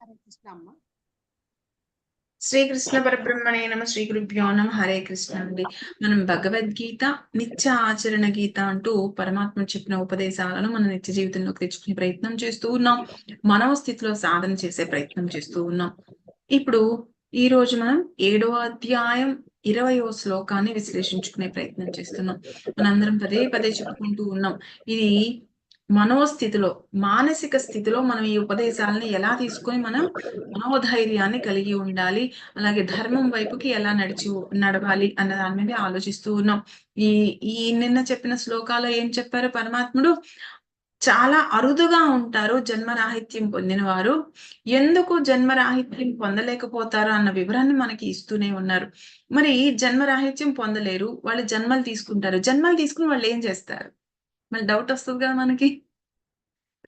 హరే కృష్ణ అమ్మ. శ్రీకృష్ణ పరబ్రహ్మణే నమ శ్రీ గురుభ్యో నమ హరే కృష్ణ అండి. మనం భగవద్గీత నిత్య ఆచరణ గీత అంటూ పరమాత్మ చెప్పిన ఉపదేశాలను మన నిత్య జీవితంలోకి తెచ్చుకునే ప్రయత్నం చేస్తూ ఉన్నాం. మనవ స్థితిలో సాధన చేసే ప్రయత్నం చేస్తూ ఉన్నాం. ఇప్పుడు ఈ రోజు మనం ఏడో అధ్యాయం ఇరవయో శ్లోకాన్ని విశ్లేషించుకునే ప్రయత్నం చేస్తున్నాం. మనందరం పదే పదే చెప్పుకుంటూ ఉన్నాం. ఇది మనోస్థితిలో మానసిక స్థితిలో మనం ఈ ఉపదేశాలని ఎలా తీసుకొని మనం మనోధైర్యాన్ని కలిగి ఉండాలి అలాగే ధర్మం వైపుకి ఎలా నడిచి నడవాలి అన్న దాని మీద ఆలోచిస్తూ ఉన్నాం. ఈ ఈ నిన్న చెప్పిన శ్లోకాలు ఏం చెప్పారు పరమాత్ముడు? చాలా అరుదుగా ఉంటారు జన్మరాహిత్యం పొందిన వారు ఎందుకు జన్మరాహిత్యం పొందలేకపోతారు అన్న వివరాన్ని మనకి ఇస్తూనే ఉన్నారు. మరి జన్మరాహిత్యం పొందలేరు వాళ్ళు జన్మలు తీసుకుంటారు. జన్మలు తీసుకుని వాళ్ళు ఏం చేస్తారు? మళ్ళీ డౌట్ వస్తుంది కదా మనకి?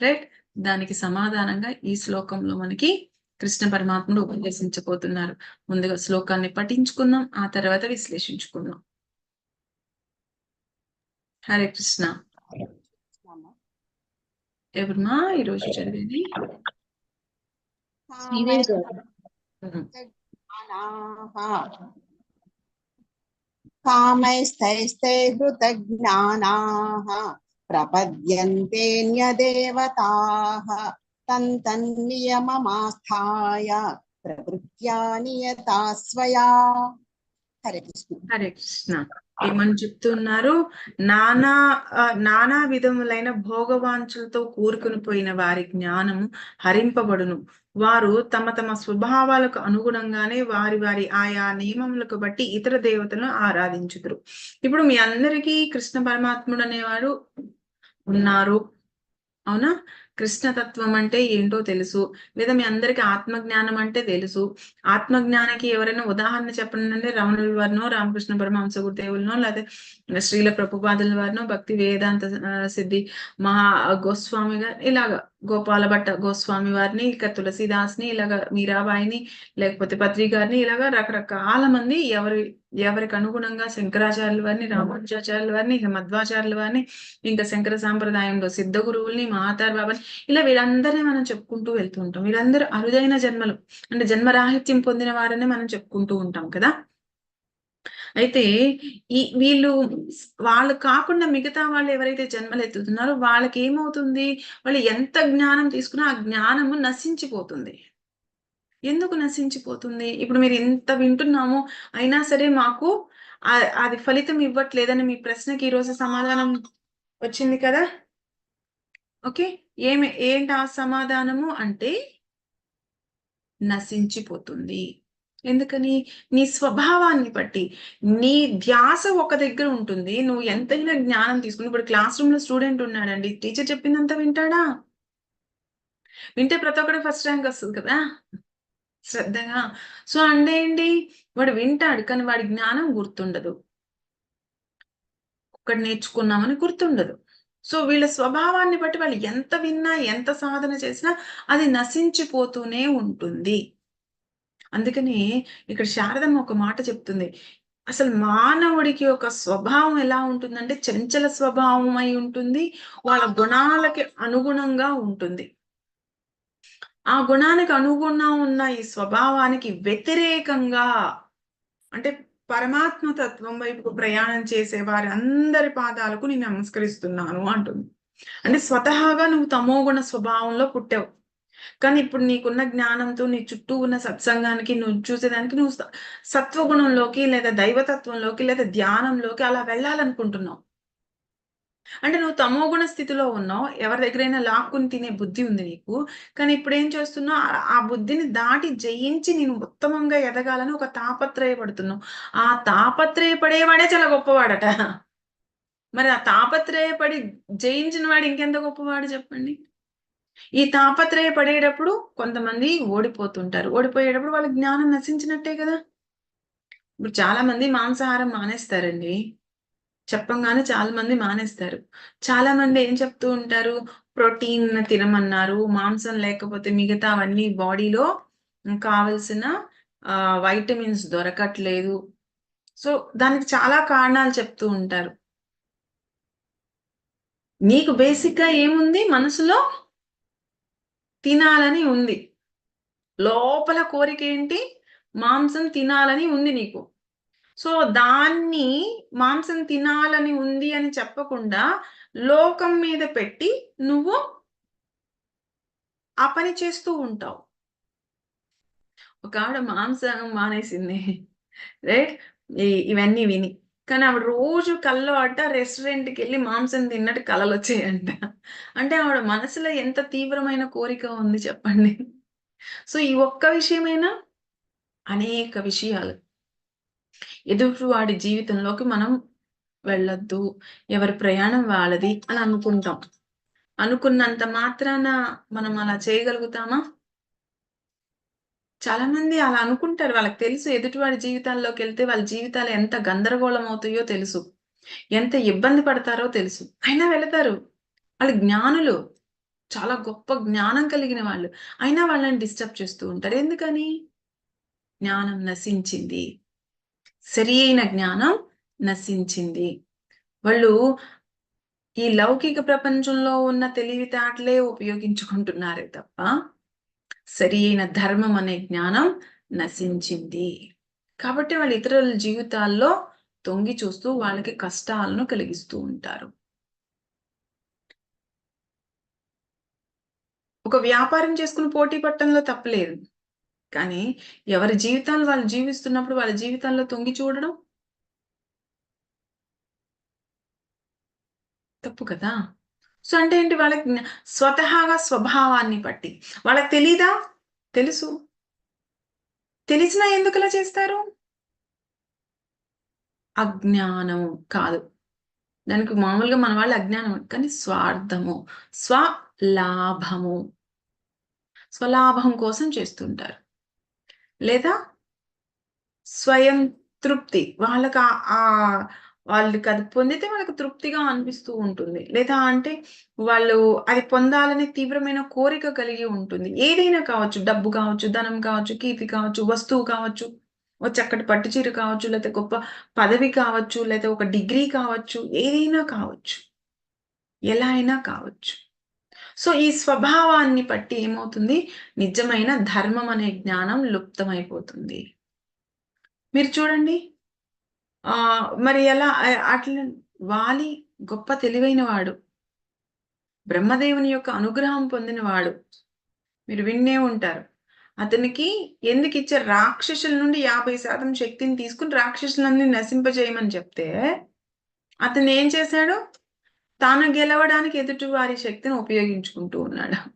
రైట్ దానికి సమాధానంగా ఈ శ్లోకంలో మనకి కృష్ణ పరమాత్ముడు ఉపదేశించబోతున్నారు. ముందుగా శ్లోకాన్ని పఠించుకుందాం ఆ తర్వాత విశ్లేషించుకుందాం. హరే కృష్ణ. ఎవరుమా ఈరోజు చదివేది? కామైస్తైస్తే ప్రపద్యంతేన్యదేవతాః తంతన్నియమమాస్థాయ ప్రకృత్యా నియతా స్వయా హరే కృష్ణ హరే కృష్ణ ఏమని చెప్తున్నారు? నానా నానా విధములైన భోగవాంఛలతో కూరుకుని పోయిన వారి జ్ఞానము హరింపబడును. వారు తమ తమ స్వభావాలకు అనుగుణంగానే వారి వారి ఆయా నియమములకు బట్టి ఇతర దేవతలను ఆరాధించుదురు. ఇప్పుడు మీ అందరికీ కృష్ణ పరమాత్ముడు అనేవాడు ఉన్నారు. అవునా? కృష్ణతత్వం అంటే ఏంటో తెలుసు లేదా మీ అందరికి ఆత్మజ్ఞానం అంటే తెలుసు. ఆత్మజ్ఞానకి ఎవరైనా ఉదాహరణ చెప్పండి. అంటే రమణుల వారినో రామకృష్ణ పరమహంస గురుదేవులనో లేకపోతే శ్రీల ప్రభుపాదుల వారినో భక్తి వేదాంత సిద్ధి మహా గోస్వామి గారు ఇలాగా గోపాల భట్ట గోస్వామి వారిని ఇక తులసిదాస్ని ఇలాగ మీరాబాయిని లేకపోతే పత్రి గారిని ఇలాగా రకరకాల మంది ఎవరి ఎవరికి అనుగుణంగా శంకరాచార్యుల వారిని రామానుజాచార్యుల వారిని మధ్వాచార్యుల వారిని ఇంకా శంకర సాంప్రదాయంలో సిద్ధ గురువుల్ని మహాతార్ బాబాని ఇలా వీళ్ళందరినీ మనం చెప్పుకుంటూ వెళ్తూ ఉంటాం. వీళ్ళందరూ అరుదైన జన్మలు. అంటే జన్మరాహిత్యం పొందిన వారని మనం చెప్పుకుంటూ ఉంటాం కదా? అయితే ఈ వీళ్ళు వాళ్ళు కాకుండా మిగతా వాళ్ళు ఎవరైతే జన్మలు ఎత్తుతున్నారో వాళ్ళకి ఏమవుతుంది? వాళ్ళు ఎంత జ్ఞానం తీసుకున్నా ఆ జ్ఞానము నశించిపోతుంది. ఎందుకు నశించిపోతుంది? ఇప్పుడు మీరు ఇంత వింటున్నాము అయినా సరే మాకు అది ఫలితం ఇవ్వట్లేదని మీ ప్రశ్నకి ఈరోజు సమాధానం వచ్చింది కదా? ఓకే? ఏమి ఏంటి ఆ సమాధానము? అంటే నశించిపోతుంది. ఎందుకని? నీ స్వభావాన్ని బట్టి. నీ ధ్యాస ఒక దగ్గర ఉంటుంది. నువ్వు ఎంతైనా జ్ఞానం తీసుకుని ఇప్పుడు క్లాస్ రూమ్లో స్టూడెంట్ ఉన్నాడండి. టీచర్ చెప్పిందంతా వింటాడా? వింటే ప్రతి ఒక్కడు ఫస్ట్ ర్యాంక్ వస్తుంది కదా? శ్రద్ధగా. సో అంటే ఏంటి? వాడు వింటాడు కానీ వాడి జ్ఞానం గుర్తుండదు. ఒక్కటి నేర్చుకున్నామని గుర్తుండదు. సో వీళ్ళ స్వభావాన్ని బట్టి వాళ్ళు ఎంత విన్నా ఎంత సాధన చేసినా అది నశించిపోతూనే ఉంటుంది. అందుకని ఇక్కడ శారదమ్మ ఒక మాట చెప్తుంది. అసలు మానవుడికి ఒక స్వభావం ఎలా ఉంటుందంటే చంచల స్వభావం అయి ఉంటుంది వాళ్ళ గుణాలకి అనుగుణంగా ఉంటుంది. ఆ గుణానికి అనుగుణంగా ఉన్న ఈ స్వభావానికి వ్యతిరేకంగా అంటే పరమాత్మ తత్వం వైపు ప్రయాణం చేసే వారి అందరి పాదాలకు నేను నమస్కరిస్తున్నాను అంటుంది. అంటే స్వతహాగా నువ్వు తమోగుణ స్వభావంలో పుట్టావు. కానీ ఇప్పుడు నీకున్న జ్ఞానంతో నీ చుట్టూ ఉన్న సత్సంగానికి నువ్వు చూసేదానికి నువ్వు సత్వగుణంలోకి లేదా దైవతత్వంలోకి లేదా ధ్యానంలోకి అలా వెళ్ళాలనుకుంటున్నావు. అంటే నువ్వు తమోగుణ స్థితిలో ఉన్నావు ఎవరి దగ్గరైనా లాక్కుని తినే బుద్ధి ఉంది నీకు. కానీ ఇప్పుడు ఏం చేస్తున్నావు? ఆ- బుద్ధిని దాటి జయించి నేను ఉత్తమంగా ఎదగాలని ఒక తాపత్రయపడుతున్నావు. ఆ తాపత్రయపడేవాడే చాలా గొప్పవాడట. మరి ఆ తాపత్రయపడి జయించిన వాడు ఇంకెంత గొప్పవాడు చెప్పండి? ఈ తాపత్రయ పడేటప్పుడు కొంతమంది ఓడిపోతుంటారు. ఓడిపోయేటప్పుడు వాళ్ళ జ్ఞానం నశించినట్టే కదా. ఇప్పుడు చాలా మంది మాంసాహారం మానేస్తారండి. చెప్పంగానే చాలా మంది మానేస్తారు. చాలా మంది ఏం చెప్తూ ఉంటారు? ప్రోటీన్ తినమన్నారు మాంసం లేకపోతే మిగతా అవన్నీ బాడీలో కావలసిన వైటమిన్స్ దొరకట్లేదు. సో దానికి చాలా కారణాలు చెప్తూ ఉంటారు. నీకు బేసిక్గా ఏముంది? మనసులో తినాలని ఉంది. లోపల కోరిక ఏంటి? మాంసం తినాలని ఉంది నీకు. సో దాన్ని మాంసం తినాలని ఉంది అని చెప్పకుండా లోకం మీద పెట్టి నువ్వు ఆ పని చేస్తూ ఉంటావు. ఒక ఆవిడ మాంసం మానేసింది. రైట్? ఇవన్నీ విని. కానీ ఆవిడ రోజు కల్లో అట్ట రెస్టారెంట్కి వెళ్ళి మాంసం తిన్నట్టు కలలు వచ్చాయంట. అంటే ఆవిడ మనసులో ఎంత తీవ్రమైన కోరిక ఉంది చెప్పండి. సో ఈ ఒక్క విషయమైనా? అనేక విషయాలు. ఎదుటివాడి జీవితంలోకి మనం వెళ్ళొద్దు. ఎవరి ప్రయాణం వాళ్ళది అని అనుకుంటాం. అనుకున్నంత మాత్రాన మనం అలా చేయగలుగుతామా? చాలా మంది అలా అనుకుంటారు. వాళ్ళకి తెలుసు ఎదుటివాడి జీవితాల్లోకి వెళ్తే వాళ్ళ జీవితాలు ఎంత గందరగోళం అవుతాయో తెలుసు. ఎంత ఇబ్బంది పడతారో తెలుసు. అయినా వెళతారు. వాళ్ళు జ్ఞానులు. చాలా గొప్ప జ్ఞానం కలిగిన వాళ్ళు. అయినా వాళ్ళని డిస్టర్బ్ చేస్తూ ఉంటారు. ఎందుకని? జ్ఞానం నశించింది. సరి అయిన జ్ఞానం నశించింది. వాళ్ళు ఈ లౌకిక ప్రపంచంలో ఉన్న తెలివితేటలే ఉపయోగించుకుంటున్నారే తప్ప సరి అయిన ధర్మం అనే జ్ఞానం నశించింది. కాబట్టి వాళ్ళు ఇతరుల జీవితాల్లో తొంగి చూస్తూ వాళ్ళకి కష్టాలను కలిగిస్తూ ఉంటారు. ఒక వ్యాపారం చేసుకుని పోటీ పట్టడంలో తప్పలేదు కానీ ఎవరి జీవితాలు వాళ్ళు జీవిస్తున్నప్పుడు వాళ్ళ జీవితాల్లో తొంగి చూడడం? తప్పు కదా? సో అంటే ఏంటి? వాళ్ళకి స్వతహాగా స్వభావాన్ని బట్టి. వాళ్ళకి తెలీదా? తెలుసు. తెలిసినా ఎందుకు చేస్తారు? అజ్ఞానము కాదు. దానికి మామూలుగా మన వాళ్ళు అజ్ఞానం కానీ స్వార్థము స్వలాభము స్వలాభం కోసం చేస్తుంటారు. లేదా స్వయం తృప్తి. వాళ్ళకి ఆ- వాళ్ళకి అది పొందితే వాళ్ళకి తృప్తిగా అనిపిస్తూ ఉంటుంది. లేదా అంటే వాళ్ళు అది పొందాలనే తీవ్రమైన కోరిక కలిగి ఉంటుంది. ఏదైనా కావచ్చు డబ్బు కావచ్చు ధనం కావచ్చు కీర్తి కావచ్చు వస్తువు కావచ్చు ఒక చక్కటి పట్టుచీర కావచ్చు లేకపోతే గొప్ప పదవి కావచ్చు లేదా ఒక డిగ్రీ కావచ్చు ఏదైనా కావచ్చు. ఎలా అయినా కావచ్చు. సో ఈ స్వభావాన్ని బట్టి ఏమవుతుంది? నిజమైన ధర్మం అనే జ్ఞానం లుప్తమైపోతుంది. మీరు చూడండి. ఆ మరి ఎలా అట్లా వాలి గొప్ప తెలివైన వాడు బ్రహ్మదేవుని యొక్క అనుగ్రహం పొందినవాడు. మీరు విన్నే ఉంటారు. అతనికి ఎందుకు ఇచ్చే రాక్షసుల నుండి యాభై శాతం శక్తిని తీసుకుని రాక్షసులన్నీ నశింపజేయమని చెప్తే అతను ఏం చేశాడు? తాను గెలవడానికి ఎదుటి వారి శక్తిని ఉపయోగించుకుంటూ ఉన్నాడు.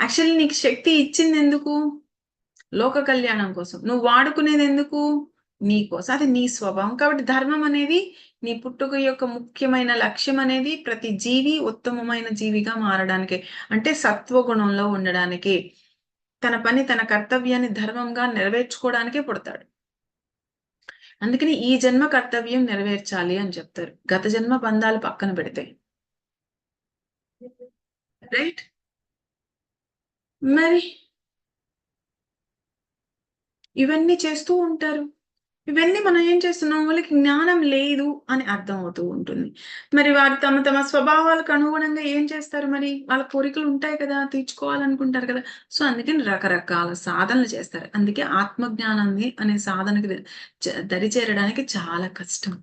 యాక్చువల్లీ నీకు శక్తి ఇచ్చింది ఎందుకు? లోక కళ్యాణం కోసం. నువ్వు వాడుకునేది ఎందుకు? నీ కోసం. అది నీ స్వభావం. కాబట్టి ధర్మం అనేది నీ పుట్టుక యొక్క ముఖ్యమైన లక్ష్యం అనేది ప్రతి జీవి ఉత్తమమైన జీవిగా మారడానికి. అంటే సత్వగుణంలో ఉండడానికి. తన పని తన కర్తవ్యాన్ని ధర్మంగా నెరవేర్చుకోవడానికే పుడతాడు. అందుకని ఈ జన్మ కర్తవ్యం నెరవేర్చాలి అని చెప్తారు. గత జన్మ బంధాలు పక్కన పెడితే. రైట్ మరి? ఇవన్నీ చేస్తూ ఉంటారు. ఇవన్నీ మనం ఏం చేస్తున్నాం? వాళ్ళకి జ్ఞానం లేదు అని అర్థం అవుతూ ఉంటుంది. మరి వారు తమ తమ స్వభావాలకు అనుగుణంగా ఏం చేస్తారు మరి? వాళ్ళ కోరికలు ఉంటాయి కదా తీర్చుకోవాలనుకుంటారు కదా. సో అందుకని రకరకాల సాధనలు చేస్తారు. అందుకే ఆత్మజ్ఞానాన్ని అనే సాధనకి దరిచేరడానికి దరి చేరడానికి చాలా కష్టం.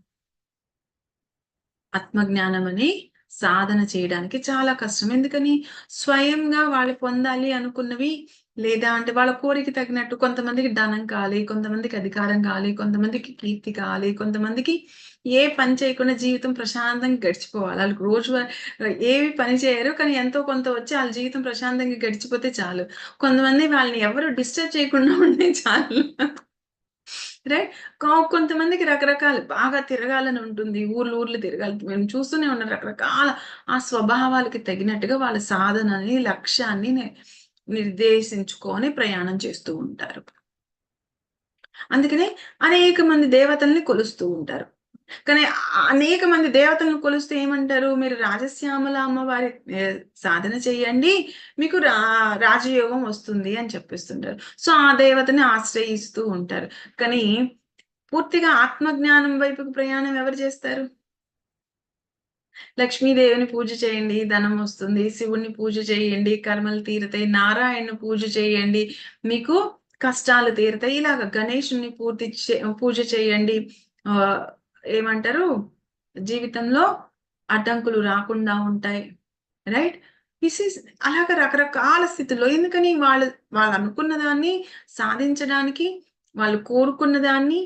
ఆత్మజ్ఞానం అని సాధన చేయడానికి చాలా కష్టం. ఎందుకని? స్వయంగా వాళ్ళు పొందాలి అనుకున్నవి లేదా అంటే వాళ్ళ కోరిక తగినట్టు కొంతమందికి ధనం కావాలి కొంతమందికి అధికారం కావాలి కొంతమందికి కీర్తి కావాలి కొంతమందికి ఏ పని చేయకుండా జీవితం ప్రశాంతంగా గడిచిపోవాలి. వాళ్ళకి రోజు ఏవి పని చేయరు కానీ ఎంతో కొంత వచ్చి వాళ్ళ జీవితం ప్రశాంతంగా గడిచిపోతే చాలు. కొంతమంది వాళ్ళని ఎవరు డిస్టర్బ్ చేయకుండా ఉంటే చాలు. రైట్? కొంతమందికి రకరకాల బాగా తిరగాలని ఉంటుంది. ఊర్లు ఊర్లు తిరగాలి. మేము చూస్తూనే ఉన్నాం రకరకాల ఆ స్వభావాలకి తగినట్టుగా వాళ్ళ సాధనని లక్ష్యాన్ని నిర్దేశించుకొని ప్రయాణం చేస్తూ ఉంటారు. అందుకనే అనేక మంది దేవతల్ని కొలుస్తూ ఉంటారు. కానీ అనేక మంది దేవతలను కొలుస్తూ ఏమంటారు? మీరు రాజశ్యామల అమ్మవారి సాధన చేయండి మీకు రా రాజయోగం వస్తుంది అని చెప్పిస్తుంటారు. సో ఆ దేవతని ఆశ్రయిస్తూ ఉంటారు. కానీ పూర్తిగా ఆత్మజ్ఞానం వైపుకు ప్రయాణం ఎవరు చేస్తారు? లక్ష్మీదేవిని పూజ చేయండి ధనం వస్తుంది శివుణ్ణి పూజ చేయండి కర్మలు తీరుతాయి నారాయణను పూజ చేయండి మీకు కష్టాలు తీరుతాయి. ఇలాగ గణేషుని పూర్తి పూజ చేయండి. ఏమంటారు? జీవితంలో అడ్డంకులు రాకుండా ఉంటాయి. రైట్? ఇస్ ఈస్ అలాగ రకరకాల స్థితిలో ఎందుకని వాళ్ళు వాళ్ళు అనుకున్న దాన్ని సాధించడానికి వాళ్ళు కోరుకున్న దాన్ని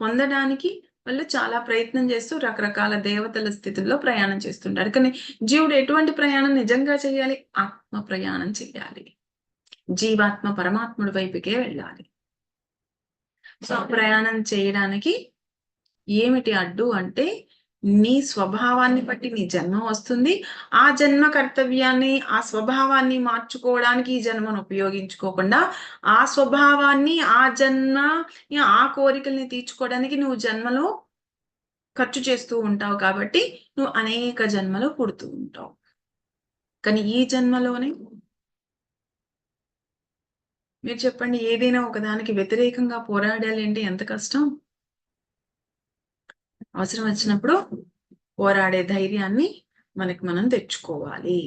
పొందడానికి వాళ్ళు చాలా ప్రయత్నం చేస్తూ రకరకాల దేవతల స్థితుల్లో ప్రయాణం చేస్తుంటారు. కానీ జీవుడు ఎటువంటి ప్రయాణం నిజంగా చేయాలి? ఆత్మ ప్రయాణం చేయాలి. జీవాత్మ పరమాత్ముడి వైపుకే వెళ్ళాలి. సో ప్రయాణం చేయడానికి ఏమిటి అడ్డు అంటే నీ స్వభావాన్ని బట్టి నీ జన్మ వస్తుంది. ఆ జన్మ కర్తవ్యాన్ని ఆ స్వభావాన్ని మార్చుకోవడానికి ఈ జన్మను ఉపయోగించుకోకుండా ఆ స్వభావాన్ని ఆ జన్మ ఆ కోరికల్ని తీర్చుకోవడానికి నువ్వు జన్మలో ఖర్చు చేస్తూ ఉంటావు కాబట్టి నువ్వు అనేక జన్మలు పుడుతూ ఉంటావు. కానీ ఈ జన్మలోనే మీరు చెప్పండి ఏదైనా ఒకదానికి వ్యతిరేకంగా పోరాడాలి అంటే ఎంత కష్టం? అవసరం వచ్చినప్పుడు పోరాడే ధైర్యాన్ని మనకి మనం తెచ్చుకోవాలి.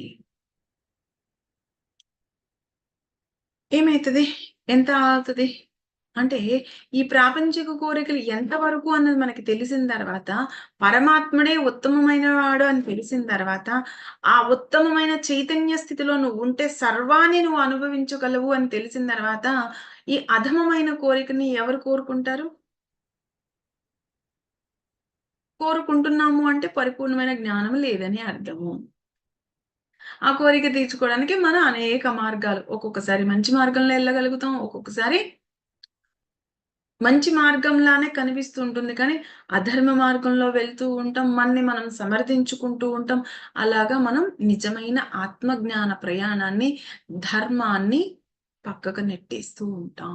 ఏమవుతుంది ఎంత అవుతుంది అంటే ఈ ప్రాపంచిక కోరికలు ఎంతవరకు అన్నది మనకి తెలిసిన తర్వాత పరమాత్ముడే ఉత్తమమైన వాడు అని తెలిసిన తర్వాత ఆ ఉత్తమమైన చైతన్య స్థితిలో నువ్వు ఉంటే సర్వాన్ని నువ్వు అనుభవించగలవు అని తెలిసిన తర్వాత ఈ అధమమైన కోరికని ఎవరు కోరుకుంటారు? కోరుకుంటున్నాము అంటే పరిపూర్ణమైన జ్ఞానం లేదని అర్థము. ఆ కోరిక తీర్చుకోవడానికి మనం అనేక మార్గాలు ఒక్కొక్కసారి మంచి మార్గంలో వెళ్ళగలుగుతాం ఒక్కొక్కసారి మంచి మార్గంలానే కనిపిస్తూ ఉంటుంది కానీ అధర్మ మార్గంలో వెళ్తూ ఉంటాం మనని మనం సమర్థించుకుంటూ ఉంటాం. అలాగా మనం నిజమైన ఆత్మజ్ఞాన ప్రయాణాన్ని ధర్మాన్ని పక్కకు నెట్టేస్తూ ఉంటాం.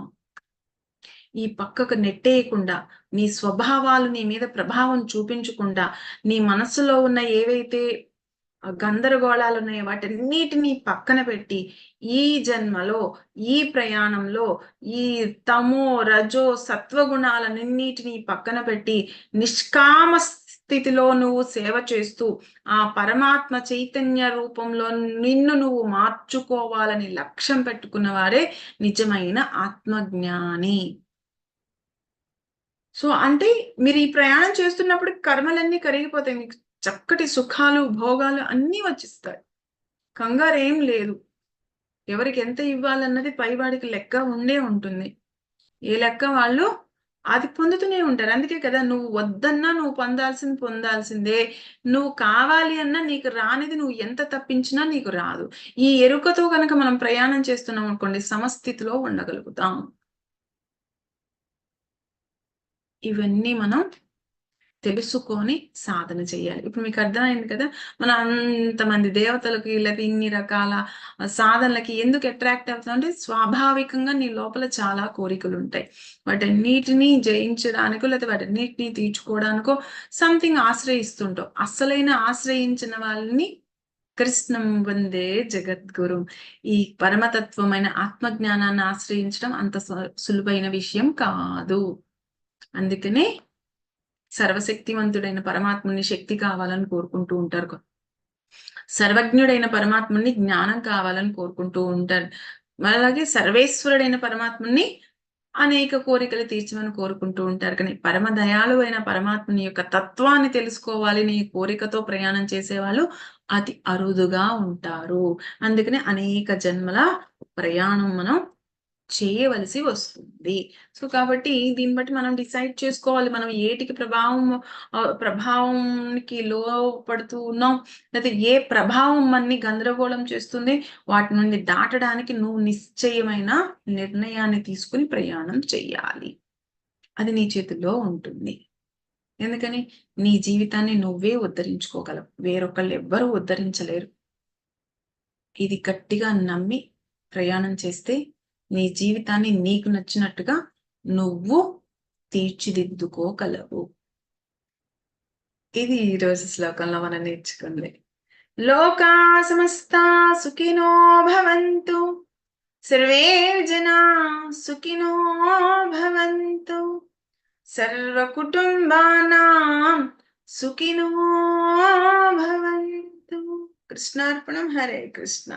ఈ పక్కకు నెట్టేయకుండా నీ స్వభావాలు నీ మీద ప్రభావం చూపించకుండా నీ మనసులో ఉన్న ఏవైతే గందరగోళాలు ఉన్నాయో వాటన్నిటినీ పక్కన పెట్టి ఈ జన్మలో ఈ ప్రయాణంలో ఈ తమో రజో సత్వగుణాలన్నిటినీ పక్కన పెట్టి నిష్కామ స్థితిలో నువ్వు సేవ చేస్తూ ఆ పరమాత్మ చైతన్య రూపంలో నిన్ను నువ్వు మార్చుకోవాలని లక్ష్యం పెట్టుకున్న వారే నిజమైన ఆత్మజ్ఞాని. సో అంటే మీరు ఈ ప్రయాణం చేస్తున్నప్పుడు కర్మలన్నీ కరిగిపోతాయి. మీకు చక్కటి సుఖాలు భోగాలు అన్నీ వచ్చిస్తాయి. కంగారు ఏం లేదు. ఎవరికి ఎంత ఇవ్వాలన్నది పైవాడికి లెక్క ఉండే ఉంటుంది. ఏ లెక్క వాళ్ళు అది పొందుతూనే ఉంటారు. అందుకే కదా నువ్వు వద్దన్నా నువ్వు పొందాల్సింది పొందాల్సిందే. నువ్వు కావాలి అన్నా నీకు రానిది నువ్వు ఎంత తప్పించినా నీకు రాదు. ఈ ఎరుకతో కనుక మనం ప్రయాణం చేస్తున్నాం అనుకోండి సమస్థితిలో ఉండగలుగుతాం. ఇవన్నీ మనం తెలుసుకొని సాధన చేయాలి. ఇప్పుడు మీకు అర్థమైంది కదా మన అంతమంది దేవతలకి లేకపోతే ఇన్ని రకాల సాధనలకి ఎందుకు అట్రాక్ట్ అవుతామంటే స్వాభావికంగా నీ లోపల చాలా కోరికలు ఉంటాయి వాటన్నిటిని జయించడానికో లేకపోతే వాటన్నిటిని తీర్చుకోవడానికో సంథింగ్ ఆశ్రయిస్తుంటావు. అసలైన ఆశ్రయించిన వాళ్ళని కృష్ణం వందే జగద్గురు. ఈ పరమతత్వమైన ఆత్మజ్ఞానాన్ని ఆశ్రయించడం అంత సులువైన విషయం కాదు. అందుకనే సర్వశక్తివంతుడైన పరమాత్ముని శక్తి కావాలని కోరుకుంటూ ఉంటారు. సర్వజ్ఞుడైన పరమాత్ముని జ్ఞానం కావాలని కోరుకుంటూ ఉంటారు. అలాగే సర్వేశ్వరుడైన పరమాత్ముని అనేక కోరికలు తీర్చమని కోరుకుంటూ ఉంటారు. కానీ పరమ దయాలు అయిన పరమాత్మని యొక్క తత్వాన్ని తెలుసుకోవాలి నీ కోరికతో ప్రయాణం చేసేవాళ్ళు అతి అరుదుగా ఉంటారు. అందుకని అనేక జన్మల ప్రయాణం మనం చేయవలసి వస్తుంది. సో కాబట్టి దీన్ని బట్టి మనం డిసైడ్ చేసుకోవాలి. మనం ఏటికి ప్రభావం ప్రభావంకి లోపడుతూ ఉన్నాం లేకపోతే ఏ ప్రభావం మనని గందరగోళం చేస్తుంది వాటి నుండి దాటడానికి నువ్వు నిశ్చయమైన నిర్ణయాన్ని తీసుకుని ప్రయాణం చెయ్యాలి. అది నీ చేతిలో ఉంటుంది. ఎందుకని? నీ జీవితాన్ని నువ్వే ఉద్ధరించుకోగలవు. వేరొకళ్ళు ఎవ్వరూ ఉద్ధరించలేరు. ఇది గట్టిగా నమ్మి ప్రయాణం చేస్తే నీ జీవితాన్ని నీకు నచ్చినట్టుగా నువ్వు తీర్చిదిద్దుకోగలవు. ఇది ఈ రోజు శ్లోకంలో మనం నేర్చుకుంది. లోకా సమస్త సుఖినో భవంతు. సర్వే జనా సుఖినో భవంతు. సర్వ కుటుంబానాం సుఖినో భవంతు. కృష్ణార్పణం హరే కృష్ణ.